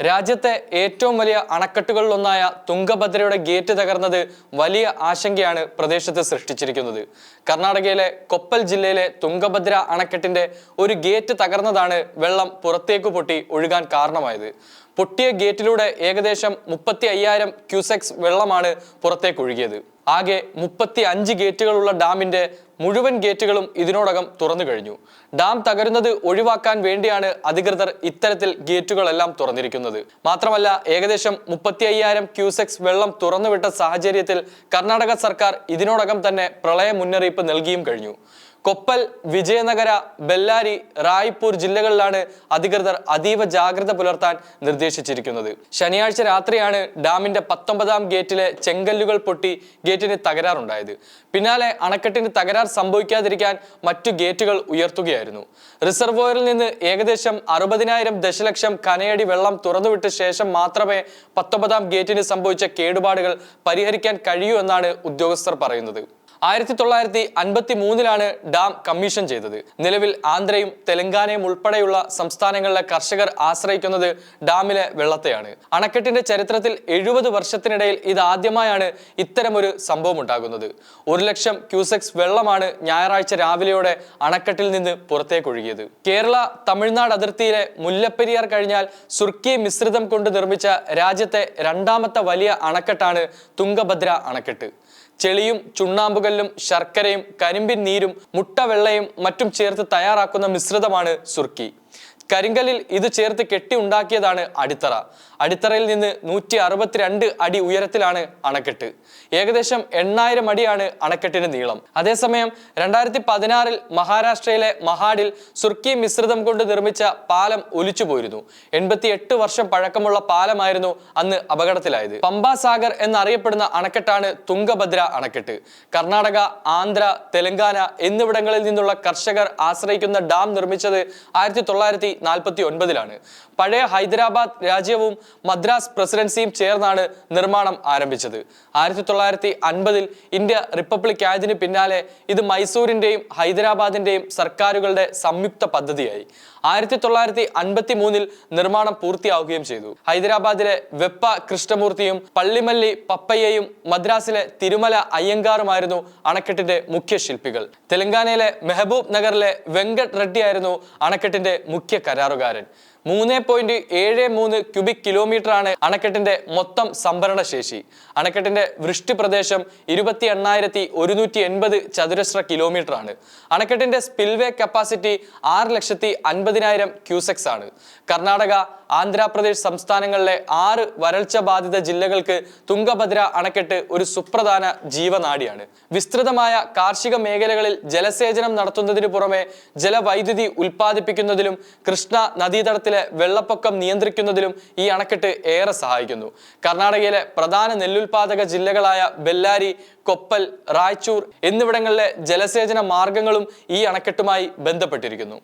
രാജ്യത്തെ ഏറ്റവും വലിയ അണക്കെട്ടുകളിലൊന്നായ തുങ്കഭദ്രയുടെ ഗേറ്റ് തകർന്നത് വലിയ ആശങ്കയാണ് പ്രദേശത്ത് സൃഷ്ടിച്ചിരിക്കുന്നത്. കർണാടകയിലെ കൊപ്പൽ ജില്ലയിലെ തുങ്കഭദ്ര അണക്കെട്ടിന്റെ ഒരു ഗേറ്റ് തകർന്നതാണ് വെള്ളം പുറത്തേക്ക് പൊട്ടി ഒഴുകാൻ കാരണമായത്. പൊട്ടിയ ഗേറ്റിലൂടെ ഏകദേശം മുപ്പത്തി അയ്യായിരം ക്യൂസെക്സ് വെള്ളമാണ് പുറത്തേക്ക് ഒഴുകിയത്. ആകെ മുപ്പത്തി അഞ്ച് ഗേറ്റുകളുള്ള ഡാമിന്റെ മുഴുവൻ ഗേറ്റുകളും ഇതിനോടകം തുറന്നു കഴിഞ്ഞു. ഡാം തകരുന്നത് ഒഴിവാക്കാൻ വേണ്ടിയാണ് അധികൃതർ ഇത്തരത്തിൽ ഗേറ്റുകളെല്ലാം തുറന്നിരിക്കുന്നത്. മാത്രമല്ല ഏകദേശം മുപ്പത്തി അയ്യായിരം ക്യൂസെക്സ് വെള്ളം തുറന്നുവിട്ട സാഹചര്യത്തിൽ കർണാടക സർക്കാർ ഇതിനോടകം തന്നെ പ്രളയ മുന്നറിയിപ്പ് നൽകിയും കഴിഞ്ഞു. കൊപ്പൽ വിജയനഗര ബെല്ലാരി റായ്പൂർ ജില്ലകളിലാണ് അധികൃതർ അതീവ ജാഗ്രത പുലർത്താൻ നിർദ്ദേശിച്ചിരിക്കുന്നത്. ശനിയാഴ്ച രാത്രിയാണ് ഡാമിന്റെ പത്തൊമ്പതാം ഗേറ്റിലെ ചെങ്കല്ലുകൾ പൊട്ടി ഗേറ്റിന് തകരാറുണ്ടായത്. പിന്നാലെ അണക്കെട്ടിന് തകരാർ സംഭവിക്കാതിരിക്കാൻ മറ്റു ഗേറ്റുകൾ ഉയർത്തുകയായിരുന്നു. റിസർവോയറിൽ നിന്ന് ഏകദേശം അറുപതിനായിരം ദശലക്ഷം കനയടി വെള്ളം തുറന്നുവിട്ട ശേഷം മാത്രമേ പത്തൊമ്പതാം ഗേറ്റിന് സംഭവിച്ച കേടുപാടുകൾ പരിഹരിക്കാൻ കഴിയൂ എന്നാണ് ഉദ്യോഗസ്ഥർ പറയുന്നത്. ആയിരത്തി തൊള്ളായിരത്തി അൻപത്തി മൂന്നിലാണ് ഡാം കമ്മീഷൻ ചെയ്തത്. നിലവിൽ ആന്ധ്രയും തെലങ്കാനയും ഉൾപ്പെടെയുള്ള സംസ്ഥാനങ്ങളിലെ കർഷകർ ആശ്രയിക്കുന്നത് ഡാമിലെ വെള്ളത്തെയാണ്. അണക്കെട്ടിന്റെ ചരിത്രത്തിൽ എഴുപത് വർഷത്തിനിടയിൽ ഇതാദ്യമായാണ് ഇത്തരമൊരു സംഭവം ഉണ്ടാകുന്നത്. ഒരു ലക്ഷം ക്യൂസെക്സ് വെള്ളമാണ് ഞായറാഴ്ച രാവിലെയോടെ അണക്കെട്ടിൽ നിന്ന് പുറത്തേക്ക് ഒഴുകിയത്. കേരള തമിഴ്നാട് അതിർത്തിയിലെ മുല്ലപ്പെരിയാർ കഴിഞ്ഞാൽ സുർക്കി മിശ്രിതം കൊണ്ട് നിർമ്മിച്ച രാജ്യത്തെ രണ്ടാമത്തെ വലിയ അണക്കെട്ടാണ് തുങ്കഭദ്ര അണക്കെട്ട്. ചെളിയും ചുണ്ണാമ്പുകല്ലും ശർക്കരയും കരിമ്പിൻ നീരും മുട്ട വെള്ളയും മറ്റും ചേർത്ത് തയ്യാറാക്കുന്ന മിശ്രിതമാണ് സുർക്കി. കരിങ്കല്ലിൽ ഇത് ചേർത്ത് കെട്ടി ഉണ്ടാക്കിയതാണ് അടിത്തറ. അടിത്തറയിൽ നിന്ന് നൂറ്റി അറുപത്തിരണ്ട് അടി ഉയരത്തിലാണ് അണക്കെട്ട്. ഏകദേശം എണ്ണായിരം അടിയാണ് അണക്കെട്ടിന്റെ നീളം. അതേസമയം രണ്ടായിരത്തി പതിനാറിൽ മഹാരാഷ്ട്രയിലെ മഹാഡിൽ സുർക്കി മിശ്രിതം കൊണ്ട് നിർമ്മിച്ച പാലം ഒലിച്ചു പോയിരുന്നു എൺപത്തി എട്ട് വർഷം പഴക്കമുള്ള പാലമായിരുന്നു അന്ന് അപകടത്തിലായത്. പമ്പാസാഗർ എന്നറിയപ്പെടുന്ന അണക്കെട്ടാണ് തുംഗഭദ്ര അണക്കെട്ട്. കർണാടക ആന്ധ്ര തെലങ്കാന എന്നിവിടങ്ങളിൽ നിന്നുള്ള കർഷകർ ആശ്രയിക്കുന്ന ഡാം നിർമ്മിച്ചത് ആയിരത്തി തൊള്ളായിരത്തി നാൽപ്പത്തി ഒൻപതിലാണ്. പഴയ ഹൈദരാബാദ് രാജ്യവും മദ്രാസ് പ്രസിഡൻസിയും ചേർന്നാണ് നിർമ്മാണം ആരംഭിച്ചത്. ആയിരത്തി തൊള്ളായിരത്തി അൻപതിൽ ഇന്ത്യ റിപ്പബ്ലിക് ആയതിന് പിന്നാലെ ഇത് മൈസൂരിന്റെയും ഹൈദരാബാദിന്റെയും സർക്കാരുകളുടെ സംയുക്ത പദ്ധതിയായി. ആയിരത്തി തൊള്ളായിരത്തി അൻപത്തി മൂന്നിൽ നിർമ്മാണം പൂർത്തിയാവുകയും ചെയ്തു. ഹൈദരാബാദിലെ വെപ്പ കൃഷ്ണമൂർത്തിയും പള്ളിമല്ലി പപ്പയ്യയും മദ്രാസിലെ തിരുമല അയ്യങ്കാറുമായിരുന്നു അണക്കെട്ടിന്റെ മുഖ്യ ശില്പികൾ തെലങ്കാനയിലെ മെഹബൂബ് നഗറിലെ വെങ്കട് റെഡ്ഡി ആയിരുന്നു അണക്കെട്ടിന്റെ മുഖ്യ കരാറുകാരൻ. മൂന്ന് പോയിന്റ് ഏഴ് മൂന്ന് ക്യൂബിക് കിലോമീറ്റർ ആണ് അണക്കെട്ടിന്റെ മൊത്തം സംഭരണ ശേഷി അണക്കെട്ടിന്റെ വൃഷ്ടി പ്രദേശം ഇരുപത്തി എണ്ണായിരത്തി ഒരുന്നൂറ്റി എൺപത് ചതുരശ്ര കിലോമീറ്റർ ആണ്. അണക്കെട്ടിന്റെ സ്പിൽവേ കപ്പാസിറ്റി ആറ് ലക്ഷത്തി അൻപതിനായിരം ക്യൂസെക്സ് ആണ്. കർണാടക ആന്ധ്രാപ്രദേശ് സംസ്ഥാനങ്ങളിലെ ആറ് വരൾച്ച ബാധിത ജില്ലകൾക്ക് തുംഗഭദ്ര അണക്കെട്ട് ഒരു സുപ്രധാന ജീവനാടിയാണ്. വിസ്തൃതമായ കാർഷിക മേഖലകളിൽ ജലസേചനം നടത്തുന്നതിനു പുറമെ ജലവൈദ്യുതി ഉൽപ്പാദിപ്പിക്കുന്നതിലും കൃഷ്ണ നദീതടത്തിലെ വെള്ളപ്പൊക്കം നിയന്ത്രിക്കുന്നതിലും ഈ അണക്കെട്ട് ഏറെ സഹായിക്കുന്നു. കർണാടകയിലെ പ്രധാന നെല്ലുൽപാദക ജില്ലകളായ ബെല്ലാരി കൊപ്പൽ റായ്ചൂർ എന്നിവിടങ്ങളിലെ ജലസേചന മാർഗങ്ങളും ഈ അണക്കെട്ടുമായി ബന്ധപ്പെട്ടിരിക്കുന്നു.